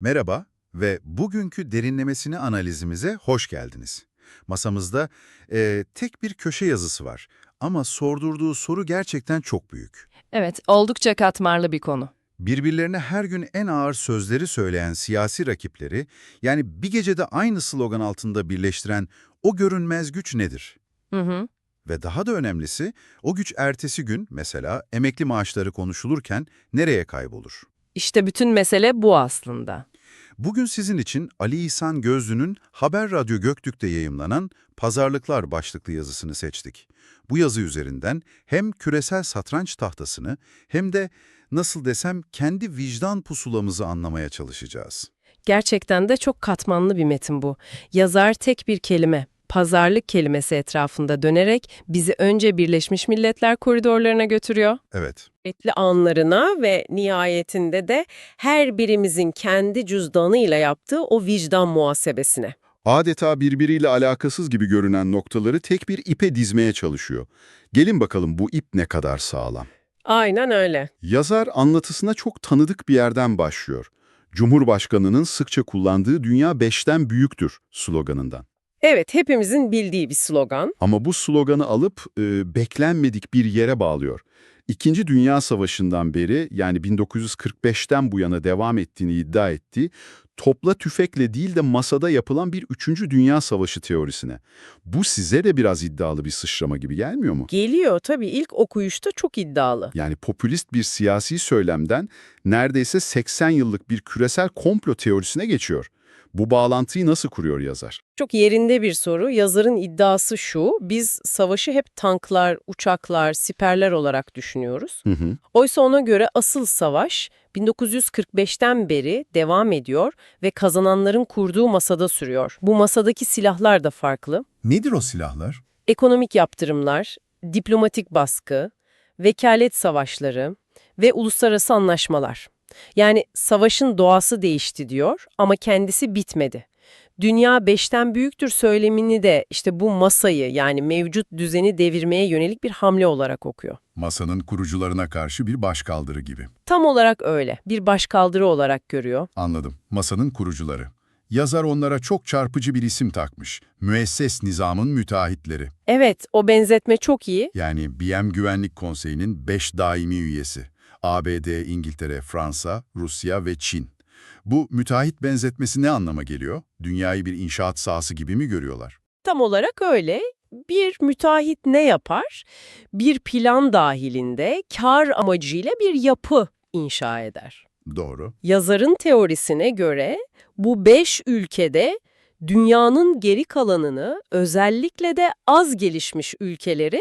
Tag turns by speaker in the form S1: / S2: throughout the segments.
S1: Merhaba ve bugünkü derinlemesine analizimize hoş geldiniz. Masamızda eee, tek bir köşe yazısı var ama sordurduğu soru gerçekten çok büyük.
S2: Evet, oldukça katmarlı bir konu.
S1: Birbirlerine her gün en ağır sözleri söyleyen siyasi rakipleri, yani bir gecede aynı slogan altında birleştiren o görünmez güç nedir?
S2: Hı hı.
S1: Ve daha da önemlisi, o güç ertesi gün mesela emekli maaşları konuşulurken nereye kaybolur?
S2: İşte bütün mesele bu aslında.
S1: Bugün sizin için Ali İhsan Gözlü'nün Haber Radyo Göktürk'te yayımlanan Pazarlıklar başlıklı yazısını seçtik. Bu yazı üzerinden hem küresel satranç tahtasını hem de nasıl desem kendi vicdan pusulamızı anlamaya çalışacağız.
S2: Gerçekten de çok katmanlı bir metin bu. Yazar tek bir kelime, pazarlık kelimesi etrafında dönerek bizi önce Birleşmiş Milletler koridorlarına götürüyor.
S1: Evet,
S3: etli anlarına ve nihayetinde de her birimizin kendi cüzdanıyla yaptığı o vicdan muhasebesine.
S4: Adeta birbiriyle alakasız gibi görünen noktaları tek bir ipe dizmeye çalışıyor. Gelin bakalım bu ip ne kadar sağlam.
S3: Aynen öyle.
S4: Yazar anlatısına çok tanıdık bir yerden başlıyor. Cumhurbaşkanının sıkça kullandığı dünya beşten büyüktür sloganından.
S3: Evet, hepimizin bildiği bir slogan.
S4: Ama bu sloganı alıp e, beklenmedik bir yere bağlıyor. İkinci Dünya Savaşı'ndan beri yani 1945'ten bu yana devam ettiğini iddia ettiği topla tüfekle değil de masada yapılan bir Üçüncü Dünya Savaşı teorisine. Bu size de biraz iddialı bir sıçrama gibi gelmiyor mu?
S3: Geliyor tabii ilk okuyuşta çok iddialı.
S4: Yani popülist bir siyasi söylemden neredeyse 80 yıllık bir küresel komplo teorisine geçiyor. Bu bağlantıyı nasıl kuruyor yazar?
S3: Çok yerinde bir soru. Yazarın iddiası şu, biz savaşı hep tanklar, uçaklar, siperler olarak düşünüyoruz.
S4: Hı hı.
S3: Oysa ona göre asıl savaş 1945'ten beri devam ediyor ve kazananların kurduğu masada sürüyor. Bu masadaki silahlar da farklı.
S1: Nedir o silahlar?
S3: Ekonomik yaptırımlar, diplomatik baskı, vekalet savaşları ve uluslararası anlaşmalar. Yani savaşın doğası değişti diyor ama kendisi bitmedi. Dünya beşten büyüktür söylemini de işte bu masayı yani mevcut düzeni devirmeye yönelik bir hamle olarak okuyor.
S1: Masanın kurucularına karşı bir başkaldırı gibi.
S3: Tam olarak öyle. Bir başkaldırı olarak görüyor.
S1: Anladım. Masanın kurucuları. Yazar onlara çok çarpıcı bir isim takmış. Müesses nizamın müteahhitleri.
S3: Evet, o benzetme çok iyi.
S1: Yani BM Güvenlik Konseyi'nin 5 daimi üyesi. ABD, İngiltere, Fransa, Rusya ve Çin. Bu müteahhit benzetmesi ne anlama geliyor? Dünyayı bir inşaat sahası gibi mi görüyorlar?
S3: Tam olarak öyle. Bir müteahhit ne yapar? Bir plan dahilinde kar amacıyla bir yapı inşa eder.
S1: Doğru.
S3: Yazarın teorisine göre bu beş ülkede dünyanın geri kalanını özellikle de az gelişmiş ülkeleri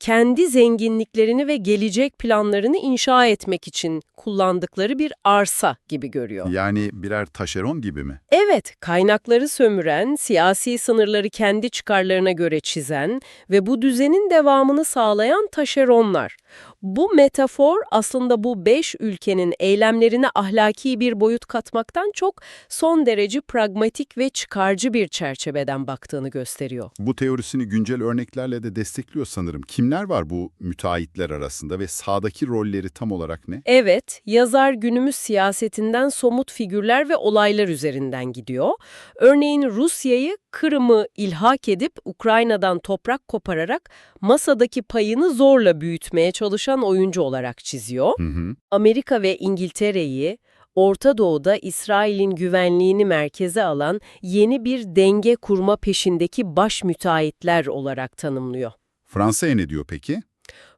S3: kendi zenginliklerini ve gelecek planlarını inşa etmek için kullandıkları bir arsa gibi görüyor.
S1: Yani birer taşeron gibi mi?
S3: Evet, kaynakları sömüren, siyasi sınırları kendi çıkarlarına göre çizen ve bu düzenin devamını sağlayan taşeronlar. Bu metafor aslında bu beş ülkenin eylemlerine ahlaki bir boyut katmaktan çok son derece pragmatik ve çıkarcı bir çerçeveden baktığını gösteriyor.
S4: Bu teorisini güncel örneklerle de destekliyor sanırım. Kimler var bu müteahhitler arasında ve sağdaki rolleri tam olarak ne?
S3: Evet, yazar günümüz siyasetinden somut figürler ve olaylar üzerinden gidiyor. Örneğin Rusya'yı Kırım'ı ilhak edip Ukrayna'dan toprak kopararak masadaki payını zorla büyütmeye çalışan oyuncu olarak çiziyor.
S4: Hı hı.
S3: Amerika ve İngiltere'yi Orta Doğu'da İsrail'in güvenliğini merkeze alan yeni bir denge kurma peşindeki baş müteahhitler olarak tanımlıyor.
S4: Fransa'ya ne diyor peki?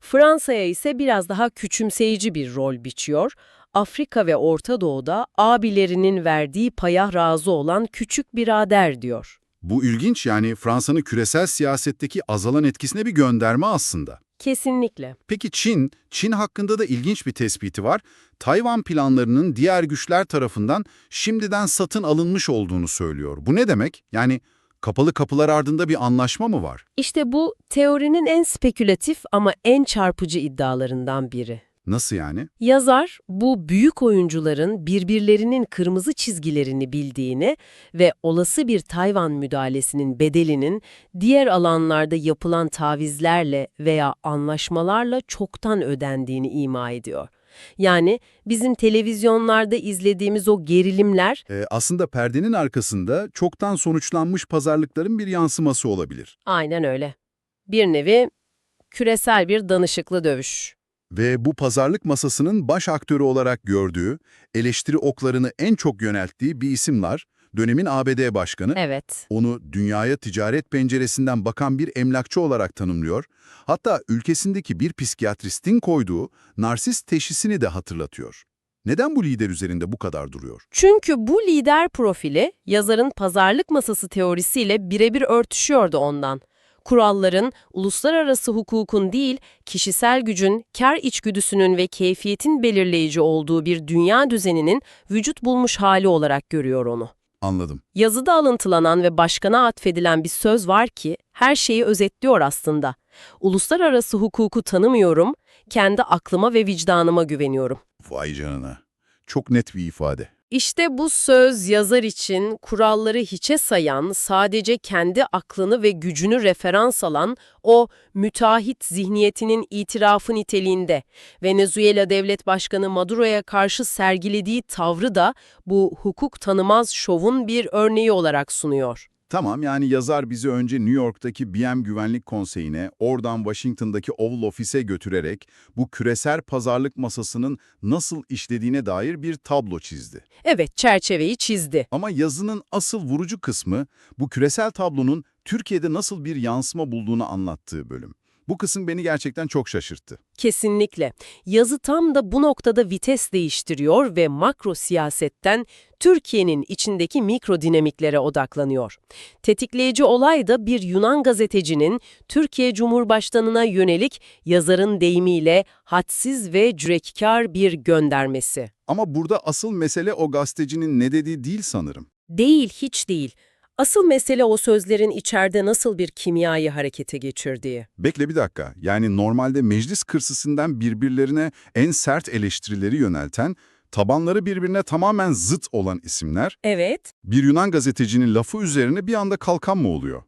S3: Fransa'ya ise biraz daha küçümseyici bir rol biçiyor. Afrika ve Orta Doğu'da abilerinin verdiği paya razı olan küçük birader diyor.
S4: Bu ilginç yani Fransa'nın küresel siyasetteki azalan etkisine bir gönderme aslında.
S3: Kesinlikle.
S4: Peki Çin, Çin hakkında da ilginç bir tespiti var. Tayvan planlarının diğer güçler tarafından şimdiden satın alınmış olduğunu söylüyor. Bu ne demek? Yani kapalı kapılar ardında bir anlaşma mı var?
S3: İşte bu teorinin en spekülatif ama en çarpıcı iddialarından biri.
S4: Nasıl yani?
S3: Yazar, bu büyük oyuncuların birbirlerinin kırmızı çizgilerini bildiğini ve olası bir Tayvan müdahalesinin bedelinin diğer alanlarda yapılan tavizlerle veya anlaşmalarla çoktan ödendiğini ima ediyor. Yani bizim televizyonlarda izlediğimiz o gerilimler
S1: Ee, aslında perdenin arkasında çoktan sonuçlanmış pazarlıkların bir yansıması olabilir.
S3: aynen öyle. Bir nevi küresel bir danışıklı dövüş.
S1: Ve bu pazarlık masasının baş aktörü olarak gördüğü, eleştiri oklarını en çok yönelttiği bir isim var. Dönemin ABD Başkanı.
S3: Evet.
S1: Onu dünyaya ticaret penceresinden bakan bir emlakçı olarak tanımlıyor. Hatta ülkesindeki bir psikiyatristin koyduğu narsist teşhisini de hatırlatıyor. Neden bu lider üzerinde bu kadar duruyor?
S3: Çünkü bu lider profili yazarın pazarlık masası teorisiyle birebir örtüşüyordu ondan. Kuralların, uluslararası hukukun değil, kişisel gücün, kar içgüdüsünün ve keyfiyetin belirleyici olduğu bir dünya düzeninin vücut bulmuş hali olarak görüyor onu.
S1: Anladım.
S3: Yazıda alıntılanan ve başkana atfedilen bir söz var ki her şeyi özetliyor aslında. Uluslararası hukuku tanımıyorum, kendi aklıma ve vicdanıma güveniyorum.
S1: Vay canına. Çok net bir ifade.
S3: İşte bu söz yazar için kuralları hiçe sayan, sadece kendi aklını ve gücünü referans alan o müteahhit zihniyetinin itirafı niteliğinde. Venezuela Devlet Başkanı Maduro'ya karşı sergilediği tavrı da bu hukuk tanımaz şovun bir örneği olarak sunuyor.
S1: Tamam yani yazar bizi önce New York'taki BM Güvenlik Konseyi'ne, oradan Washington'daki Oval Office'e götürerek bu küresel pazarlık masasının nasıl işlediğine dair bir tablo çizdi.
S3: Evet, çerçeveyi çizdi.
S1: Ama yazının asıl vurucu kısmı bu küresel tablonun Türkiye'de nasıl bir yansıma bulduğunu anlattığı bölüm. Bu kısım beni gerçekten çok şaşırttı.
S3: Kesinlikle. Yazı tam da bu noktada vites değiştiriyor ve makro siyasetten Türkiye'nin içindeki mikro dinamiklere odaklanıyor. Tetikleyici olay da bir Yunan gazetecinin Türkiye Cumhurbaşkanı'na yönelik yazarın deyimiyle hadsiz ve cüretkar bir göndermesi.
S1: Ama burada asıl mesele o gazetecinin ne dediği değil sanırım.
S3: Değil, hiç değil. Asıl mesele o sözlerin içeride nasıl bir kimyayı harekete geçirdiği.
S1: Bekle bir dakika. Yani normalde meclis kürsüsünden birbirlerine en sert eleştirileri yönelten, tabanları birbirine tamamen zıt olan isimler,
S3: Evet.
S1: bir Yunan gazetecinin lafı üzerine bir anda kalkan mı oluyor?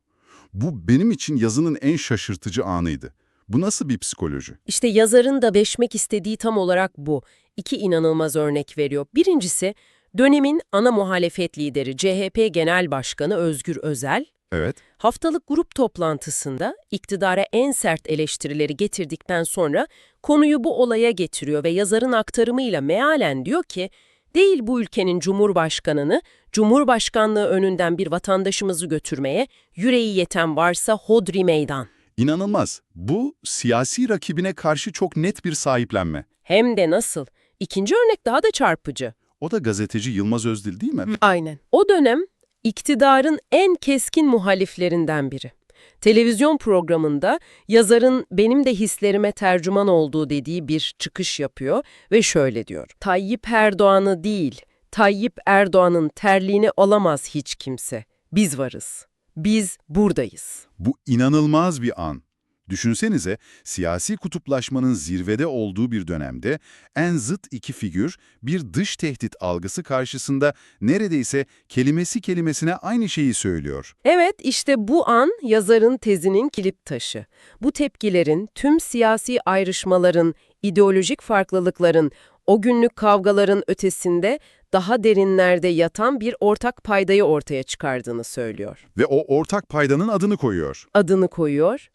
S1: Bu benim için yazının en şaşırtıcı anıydı. Bu nasıl bir psikoloji?
S3: İşte yazarın da beşmek istediği tam olarak bu. İki inanılmaz örnek veriyor. Birincisi, dönemin ana muhalefet lideri CHP Genel Başkanı Özgür Özel,
S1: Evet,
S3: haftalık grup toplantısında iktidara en sert eleştirileri getirdikten sonra konuyu bu olaya getiriyor ve yazarın aktarımıyla mealen diyor ki, değil bu ülkenin cumhurbaşkanını, cumhurbaşkanlığı önünden bir vatandaşımızı götürmeye, yüreği yeten varsa hodri meydan.
S1: inanılmaz. Bu siyasi rakibine karşı çok net bir sahiplenme.
S3: Hem de nasıl? İkinci örnek daha da çarpıcı.
S1: O da gazeteci Yılmaz Özdil değil mi?
S3: Aynen. O dönem iktidarın en keskin muhaliflerinden biri. Televizyon programında yazarın benim de hislerime tercüman olduğu dediği bir çıkış yapıyor ve şöyle diyor. Tayyip Erdoğan'ı değil, Tayyip Erdoğan'ın terliğini alamaz hiç kimse. Biz varız. Biz buradayız.
S1: Bu inanılmaz bir an. Düşünsenize, siyasi kutuplaşmanın zirvede olduğu bir dönemde en zıt iki figür bir dış tehdit algısı karşısında neredeyse kelimesi kelimesine aynı şeyi söylüyor.
S3: Evet, işte bu an yazarın tezinin kilit taşı. Bu tepkilerin, tüm siyasi ayrışmaların, ideolojik farklılıkların, o günlük kavgaların ötesinde daha derinlerde yatan bir ortak paydayı ortaya çıkardığını söylüyor.
S1: Ve o ortak paydanın adını koyuyor.
S3: Adını koyuyor,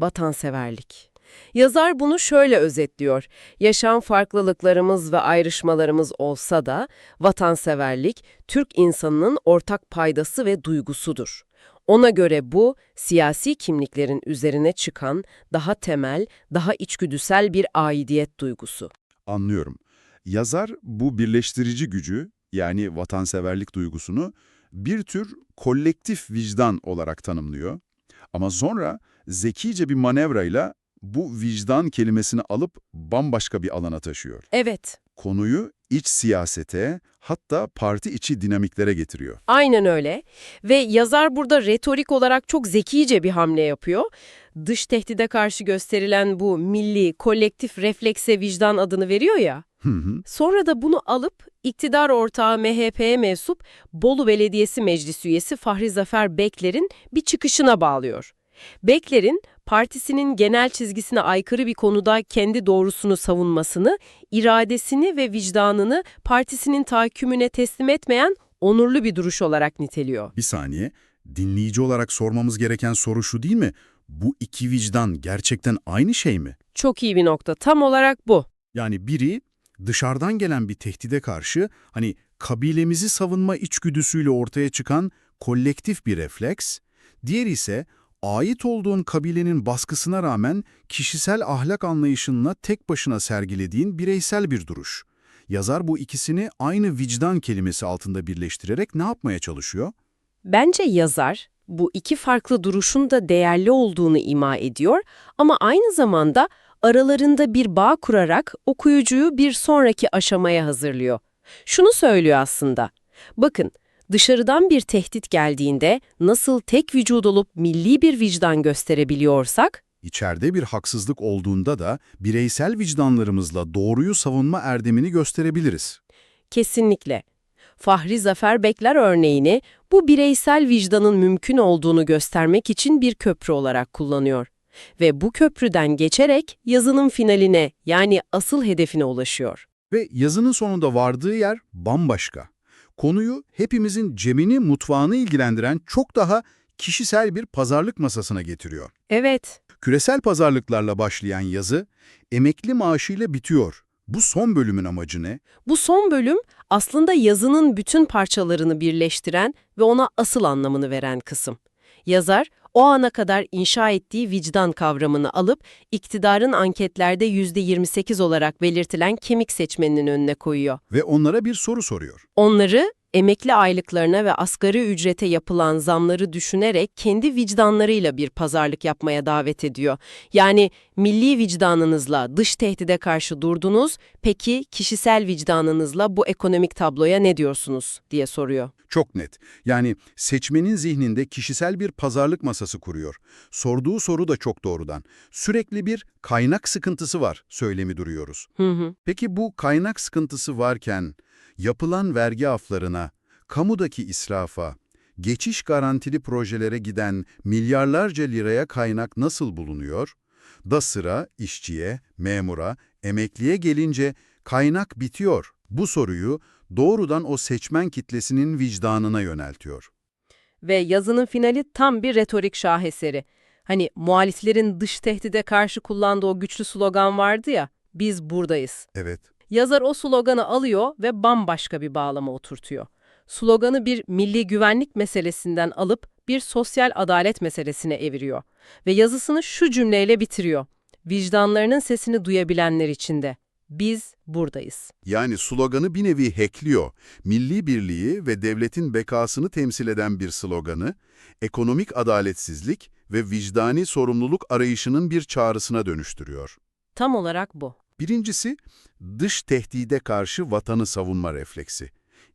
S3: vatanseverlik. Yazar bunu şöyle özetliyor. Yaşam farklılıklarımız ve ayrışmalarımız olsa da vatanseverlik Türk insanının ortak paydası ve duygusudur. Ona göre bu, siyasi kimliklerin üzerine çıkan daha temel, daha içgüdüsel bir aidiyet duygusu.
S1: Anlıyorum. Yazar bu birleştirici gücü yani vatanseverlik duygusunu bir tür kolektif vicdan olarak tanımlıyor. Ama sonra zekice bir manevrayla bu vicdan kelimesini alıp bambaşka bir alana taşıyor.
S3: Evet,
S1: Konuyu iç siyasete hatta parti içi dinamiklere getiriyor.
S3: Aynen öyle. Ve yazar burada retorik olarak çok zekice bir hamle yapıyor. Dış tehdide karşı gösterilen bu milli, kolektif reflekse vicdan adını veriyor ya.
S1: Hı hı.
S3: Sonra da bunu alıp iktidar ortağı MHP'ye mensup Bolu Belediyesi Meclis üyesi Fahri Zafer Bekler'in bir çıkışına bağlıyor. Bekler'in partisinin genel çizgisine aykırı bir konuda kendi doğrusunu savunmasını, iradesini ve vicdanını partisinin tahakkümüne teslim etmeyen onurlu bir duruş olarak niteliyor.
S1: Bir saniye, dinleyici olarak sormamız gereken soru şu değil mi? Bu iki vicdan gerçekten aynı şey mi?
S3: Çok iyi bir nokta. Tam olarak bu.
S1: Yani biri dışarıdan gelen bir tehdide karşı hani kabilemizi savunma içgüdüsüyle ortaya çıkan kolektif bir refleks, diğeri ise ait olduğun kabilenin baskısına rağmen kişisel ahlak anlayışınla tek başına sergilediğin bireysel bir duruş. Yazar bu ikisini aynı vicdan kelimesi altında birleştirerek ne yapmaya çalışıyor?
S3: Bence yazar bu iki farklı duruşun da değerli olduğunu ima ediyor ama aynı zamanda aralarında bir bağ kurarak okuyucuyu bir sonraki aşamaya hazırlıyor. Şunu söylüyor aslında. Bakın, dışarıdan bir tehdit geldiğinde nasıl tek vücut olup milli bir vicdan gösterebiliyorsak,
S1: İçeride bir haksızlık olduğunda da bireysel vicdanlarımızla doğruyu savunma erdemini gösterebiliriz.
S3: Kesinlikle. Fahri Zafer Bekler örneğini bu bireysel vicdanın mümkün olduğunu göstermek için bir köprü olarak kullanıyor. Ve bu köprüden geçerek yazının finaline yani asıl hedefine ulaşıyor.
S1: Ve yazının sonunda vardığı yer bambaşka. Konuyu hepimizin cebini, mutfağını ilgilendiren çok daha kişisel bir pazarlık masasına getiriyor.
S3: Evet,
S1: Küresel pazarlıklarla başlayan yazı, emekli maaşıyla bitiyor. Bu son bölümün amacı ne?
S3: bu son bölüm aslında yazının bütün parçalarını birleştiren ve ona asıl anlamını veren kısım. Yazar, o ana kadar inşa ettiği vicdan kavramını alıp iktidarın anketlerde %28 olarak belirtilen kemik seçmeninin önüne koyuyor.
S1: Ve onlara bir soru soruyor.
S3: Onları emekli aylıklarına ve asgari ücrete yapılan zamları düşünerek kendi vicdanlarıyla bir pazarlık yapmaya davet ediyor. Yani milli vicdanınızla dış tehdide karşı durdunuz, peki kişisel vicdanınızla bu ekonomik tabloya ne diyorsunuz diye soruyor.
S1: Çok net. Yani seçmenin zihninde kişisel bir pazarlık masası kuruyor. Sorduğu soru da çok doğrudan. Sürekli bir kaynak sıkıntısı var söylemi duruyoruz.
S3: Hı hı.
S1: Peki bu kaynak sıkıntısı varken yapılan vergi aflarına, kamudaki israfa, geçiş garantili projelere giden milyarlarca liraya kaynak nasıl bulunuyor? Da sıra işçiye, memura, emekliye gelince kaynak bitiyor. Bu soruyu doğrudan o seçmen kitlesinin vicdanına yöneltiyor.
S3: Ve yazının finali tam bir retorik şaheseri. Hani muhaliflerin dış tehdide karşı kullandığı o güçlü slogan vardı ya, biz buradayız.
S1: Evet,
S3: Yazar o sloganı alıyor ve bambaşka bir bağlama oturtuyor. Sloganı bir milli güvenlik meselesinden alıp bir sosyal adalet meselesine eviriyor. Ve yazısını şu cümleyle bitiriyor. Vicdanlarının sesini duyabilenler için de. Biz buradayız.
S1: Yani sloganı bir nevi hackliyor. Milli birliği ve devletin bekasını temsil eden bir sloganı, ekonomik adaletsizlik ve vicdani sorumluluk arayışının bir çağrısına dönüştürüyor.
S3: Tam olarak bu.
S1: Birincisi, dış tehdide karşı vatanı savunma refleksi.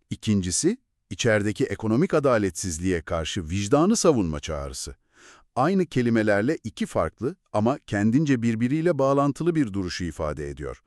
S1: İkincisi, içerideki ekonomik adaletsizliğe karşı vicdanı savunma çağrısı. Aynı kelimelerle iki farklı ama kendince birbiriyle bağlantılı bir duruşu ifade ediyor.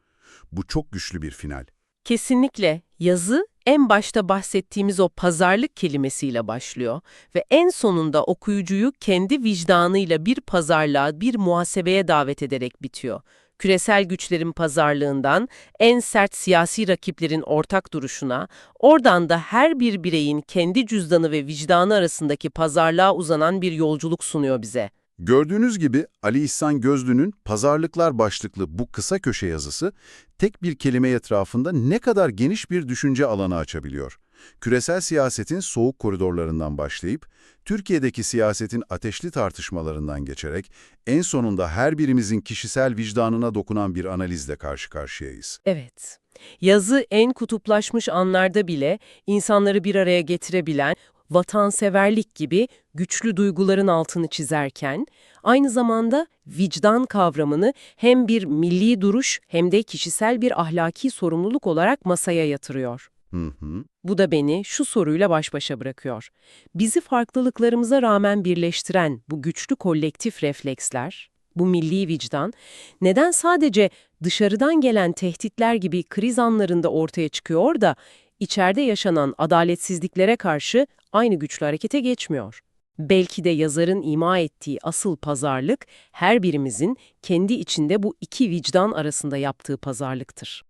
S1: Bu çok güçlü bir final.
S3: Kesinlikle yazı en başta bahsettiğimiz o pazarlık kelimesiyle başlıyor ve en sonunda okuyucuyu kendi vicdanıyla bir pazarlığa, bir muhasebeye davet ederek bitiyor. Küresel güçlerin pazarlığından en sert siyasi rakiplerin ortak duruşuna, oradan da her bir bireyin kendi cüzdanı ve vicdanı arasındaki pazarlığa uzanan bir yolculuk sunuyor bize.
S1: Gördüğünüz gibi Ali İhsan Gözlü'nün Pazarlıklar başlıklı bu kısa köşe yazısı tek bir kelime etrafında ne kadar geniş bir düşünce alanı açabiliyor. Küresel siyasetin soğuk koridorlarından başlayıp, Türkiye'deki siyasetin ateşli tartışmalarından geçerek en sonunda her birimizin kişisel vicdanına dokunan bir analizle karşı karşıyayız.
S3: Evet. Yazı en kutuplaşmış anlarda bile insanları bir araya getirebilen, vatanseverlik gibi güçlü duyguların altını çizerken, aynı zamanda vicdan kavramını hem bir milli duruş hem de kişisel bir ahlaki sorumluluk olarak masaya yatırıyor.
S1: Hı hı.
S3: Bu da beni şu soruyla baş başa bırakıyor. Bizi farklılıklarımıza rağmen birleştiren bu güçlü kolektif refleksler, bu milli vicdan, neden sadece dışarıdan gelen tehditler gibi kriz anlarında ortaya çıkıyor da içeride yaşanan adaletsizliklere karşı aynı güçlü harekete geçmiyor? Belki de yazarın ima ettiği asıl pazarlık her birimizin kendi içinde bu iki vicdan arasında yaptığı pazarlıktır.